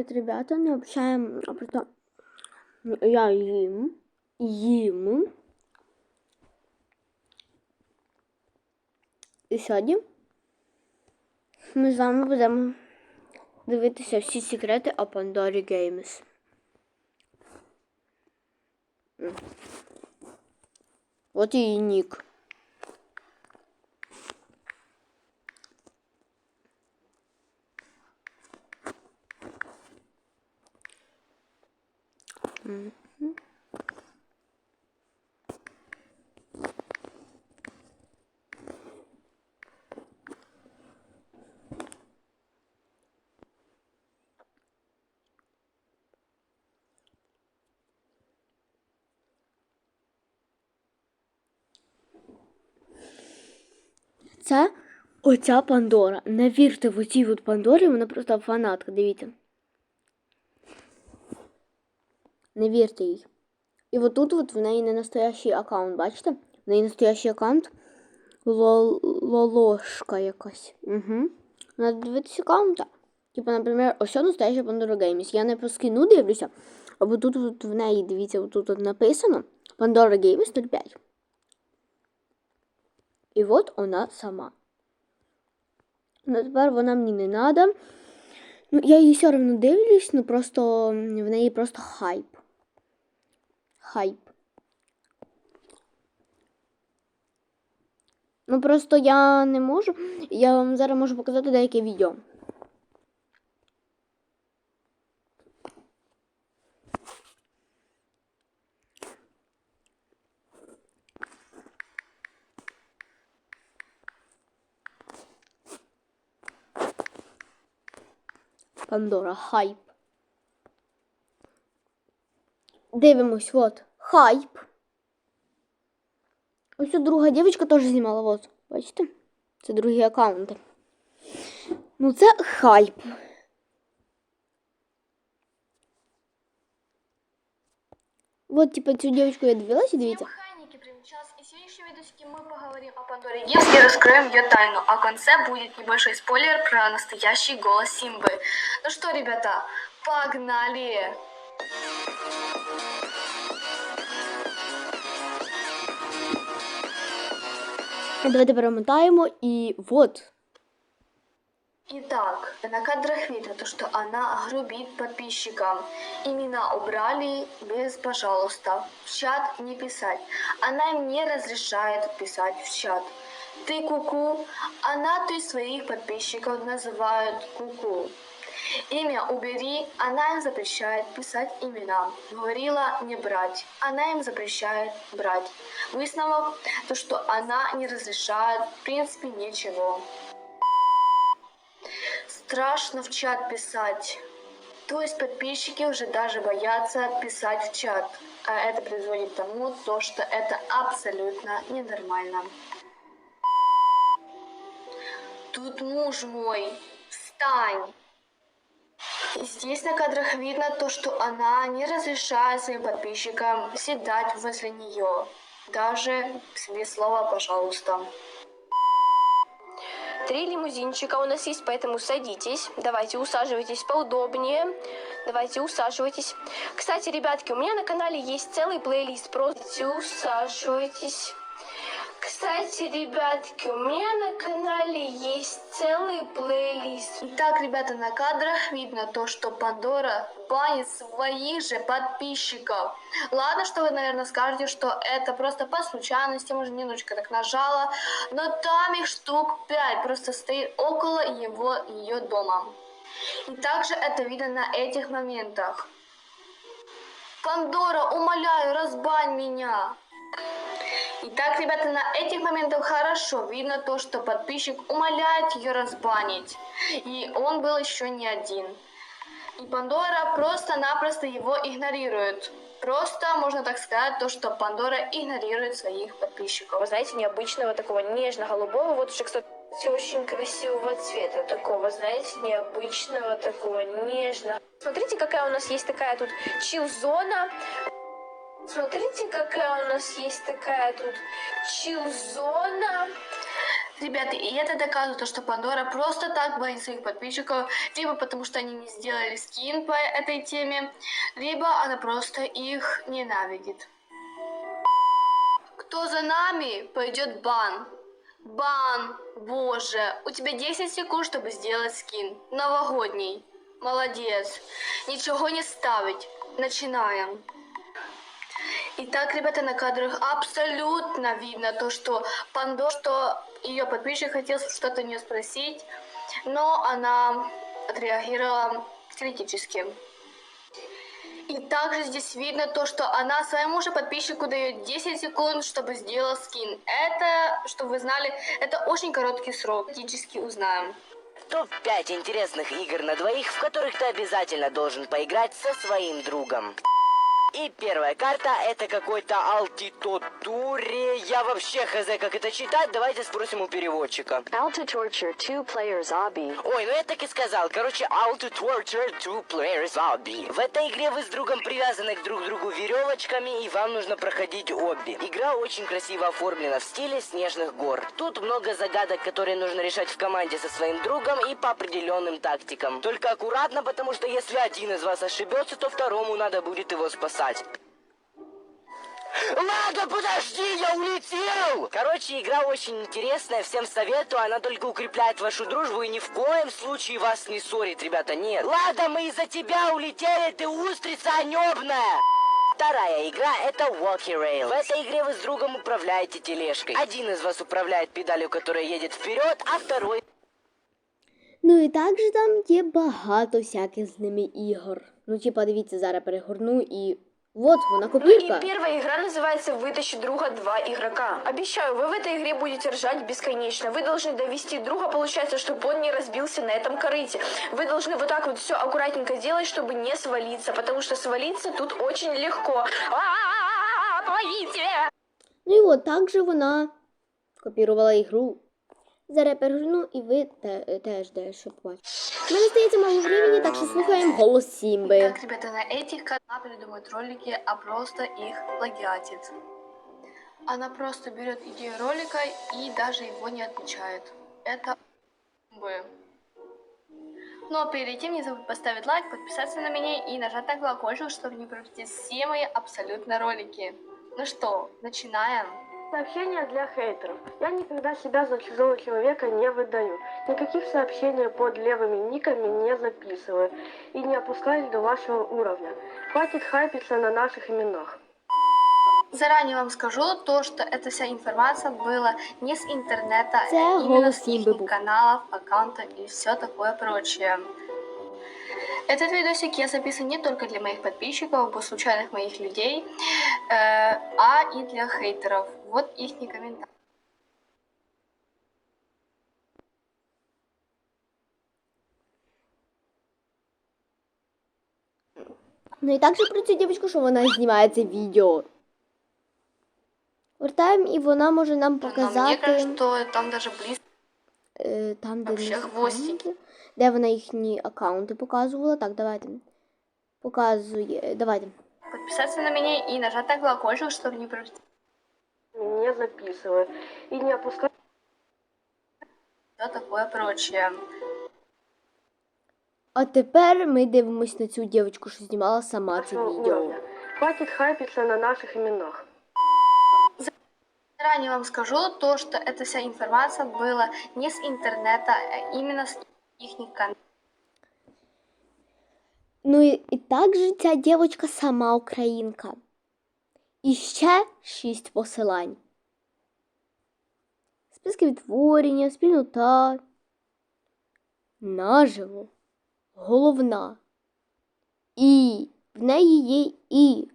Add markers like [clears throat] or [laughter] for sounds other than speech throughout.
Привет, ребята. Не общаем, а просто я їм, їм. І сьогодні ми з вами будемо дивитися всі секрети о Pandora Games. М. От її нік. Це оця Пандора. Не вірте в оцій от Пандорі, вона просто фанатка, дивіться. Не вірте їй. І тут от в неї не настоящий аккаунт, бачите? В неї настоящий аккаунт Лол- Лолошка якась. Угу. Надо дивитися аккаунта. Типа, наприклад, ось настояща Pandora Games. Я не по скину дивлюся, а от тут от в неї, дивіться, от тут от написано Pandora Games 05. І от вона сама. Ну, тепер вона мені не треба. Ну, я її все одно дивлюсь, ну просто в неї просто хайп. Хайп. Ну просто я не можу. Я вам зараз можу показати деяке відео. Пандора, хайп. Дивимось, от. Хайп. Ось тут друга дівчинка теж знімала, от. Бачите? Це другі аккаунти. Ну, це хайп. Вот, типа, цю дівчинку я дивилась і дивіться. поговорим о Пандоре Геймс и раскроем ее тайну. А в конце будет небольшой спойлер про настоящий голос Симбы. Ну что, ребята, погнали! Давайте перемотаємо і вот. Итак, на кадрах видно то, что она грубит подписчикам. Имена убрали без «пожалуйста». В чат не писать. Она им не разрешает писать в чат. Ты куку, она то есть своих подписчиков называют куку. Имя убери, она им запрещает писать имена. Говорила не брать, она им запрещает брать. Высновок, то что она не разрешает в принципе ничего. Страшно в чат писать. То есть подписчики уже даже боятся писать в чат. А это приводит к тому, то, что это абсолютно ненормально. Тут муж мой, встань. И здесь на кадрах видно то, что она не разрешает своим подписчикам седать возле нее. Даже без слова «пожалуйста». Три лимузинчика у нас есть, поэтому садитесь. Давайте усаживайтесь поудобнее. Давайте усаживайтесь. Кстати, ребятки, у меня на канале есть целый плейлист. Просто усаживайтесь. Кстати, ребятки, у меня на канале есть целый плейлист. Итак, ребята, на кадрах видно то, что Пандора банит своих же подписчиков. Ладно, что вы, наверное, скажете, что это просто по случайности, может, Ниночка так нажала, но там их штук 5 просто стоит около его, ее дома. И также это видно на этих моментах. Пандора, умоляю, разбань меня. Итак, ребята, на этих моментах хорошо видно то, что подписчик умоляет ее разбанить. И он был еще не один. И Пандора просто-напросто его игнорирует. Просто, можно так сказать, то, что Пандора игнорирует своих подписчиков. Вы знаете, необычного такого нежно-голубого, вот уже, кстати, очень красивого цвета, такого, знаете, необычного, такого нежного. Смотрите, какая у нас есть такая тут чил-зона. Смотрите, какая у нас есть такая тут чил-зона. Ребята, и это доказывает, то, что Пандора просто так боится своих подписчиков, либо потому что они не сделали скин по этой теме, либо она просто их ненавидит. Кто за нами, пойдет бан. Бан, боже, у тебя 10 секунд, чтобы сделать скин. Новогодний. Молодец. Ничего не ставить. Начинаем. Итак, ребята, на кадрах абсолютно видно то, что Пандо, что ее подписчик хотел что-то у нее спросить, но она отреагировала критически. И также здесь видно то, что она своему же подписчику дает 10 секунд, чтобы сделал скин. Это, чтобы вы знали, это очень короткий срок. Практически узнаем. Топ-5 интересных игр на двоих, в которых ты обязательно должен поиграть со своим другом. И первая карта это какой-то Алтитотуре. Я вообще хз, как это читать, давайте спросим у переводчика. Alta Torture, two player zombie. Ой, ну я так и сказал. Короче, Auto Torture Two Player Zombie. В этой игре вы с другом привязаны к друг другу веревочками, и вам нужно проходить обе. Игра очень красиво оформлена в стиле снежных гор. Тут много загадок, которые нужно решать в команде со своим другом и по определенным тактикам. Только аккуратно, потому что если один из вас ошибется, то второму надо будет его спасать. Ладно, подожди, я улетел! Короче, игра очень интересная, всем советую, она только укрепляет вашу дружбу и ни в коем случае вас не ссорит, ребята, нет. Ладно, мы из-за тебя улетели, ты устрица небная! Вторая игра это Walkie Rail. В этой игре вы с другом управляете тележкой. Один из вас управляет педалью, которая едет вперед, а второй Ну і також там є багато всяких з ними ігор. Ну, типа, дивіться, зараз перегорну і. Вот вона Ну и копірка. первая игра называется «Вытащи друга два игрока». Обещаю, вы в этой игре будете ржать бесконечно. Вы должны довести друга, получается, чтобы он не разбился на этом корыте. Вы должны вот так вот все аккуратненько делать, чтобы не свалиться, потому что свалиться тут очень легко. А-а-а, Помогите! Ну і от так же вона копірувала ігру. Зараз перегорну і ви те- теж дещо побачите. У мене стається мало времени, так що слухаємо голос Сімби. Итак, ребята, на этих каналах придумывает ролики, а просто их плагиатит. Она просто берет идею ролика и даже его не отмечает. Это бы. Но перед тем не забудь поставить лайк, подписаться на меня и нажать на колокольчик, чтобы не пропустить все мои абсолютно ролики. Ну что, начинаем. Сообщения для хейтеров. Я никогда себя за чужого человека не выдаю. Никаких сообщений под левыми никами не записываю. И не опускаюсь до вашего уровня. Хватит хайпиться на наших именах. Заранее вам скажу то, что эта вся информация была не с интернета, Це а с Сімби их був. каналов, аккаунтов и все такое прочее. Этот видосик я записываю не только для моих подписчиков, случайных моих людей, э, а и для хейтеров. Вот их комментарии. Ну і також про цю дівчинку, що вона знімає це відео. Вертаємо, і вона може нам Но мне показати кажется, что там даже близко. е, там, де, Вообще в них хвостики. аккаунти, де вона їхні аккаунти показувала. Так, давайте. Показує. Давайте. Подписаться на меня и нажать на колокольчик, чтобы не пропустить Не записываю. И не опускаюсь все такое прочее. А тепер ми дивимось на цю дівчинку, що знімала сама до це вашего відео. уровня. Хватит хайпиться на наших именах. Заранее вам скажу то, что эта вся информация была не с интернета, а именно с их каналов. Ну і, і також ця дівчинка сама українка. І ще шість посилань. Списки відтворення, спільнота. Наживо. Головна. І в неї є і.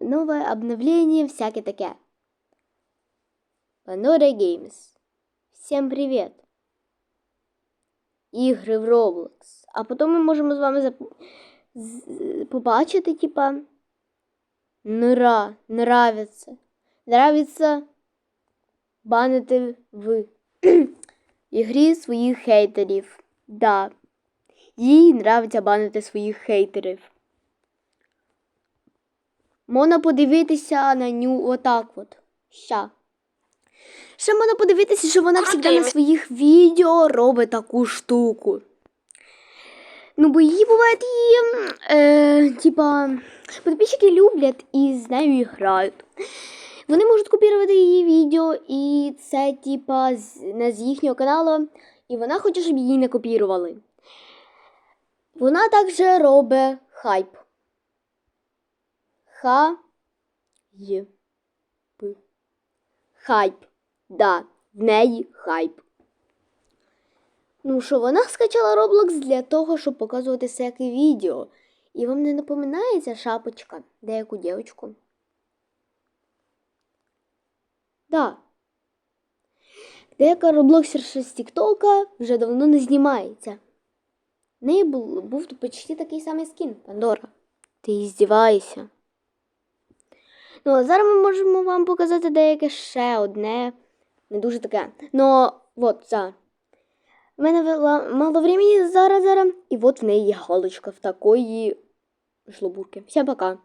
Нове, обновлення, всяке таке. Pandora Games. Всім привіт! ігри в Roblox. А потім ми можемо з вами зап... з- побачити, типа. Нра, нравиться. Нравиться банити в [clears throat] ігрі своїх хейтерів. Да. Їй нравиться банити своїх хейтерів. Можна подивитися на ню отак от. Ща. Ще можна подивитися, що вона завжди на своїх відео робить таку штуку. Ну, бо її бувають її, е, типа, підписчики люблять і з нею грають. Вони можуть копірувати її відео, і це, типа, не з їхнього каналу, і вона хоче, щоб її не копірували. Вона також робить хайп. Ха. Є. Хайп. Да, в неї хайп. Ну що, вона скачала Roblox для того, щоб показувати всяке відео. І вам не напоминає ця шапочка деяку дівчинку? Да. Деяка роблоксерша з Тіктока вже давно не знімається. В неї був, був почти такий самий скін, Пандора. Ти здіваєшся. Ну, а зараз ми можемо вам показати деяке ще одне, не дуже таке. Ну, от, зараз. У мене мало времени зараз, зараз, і от в неї є галочка в такої жлобурки. Всім пока.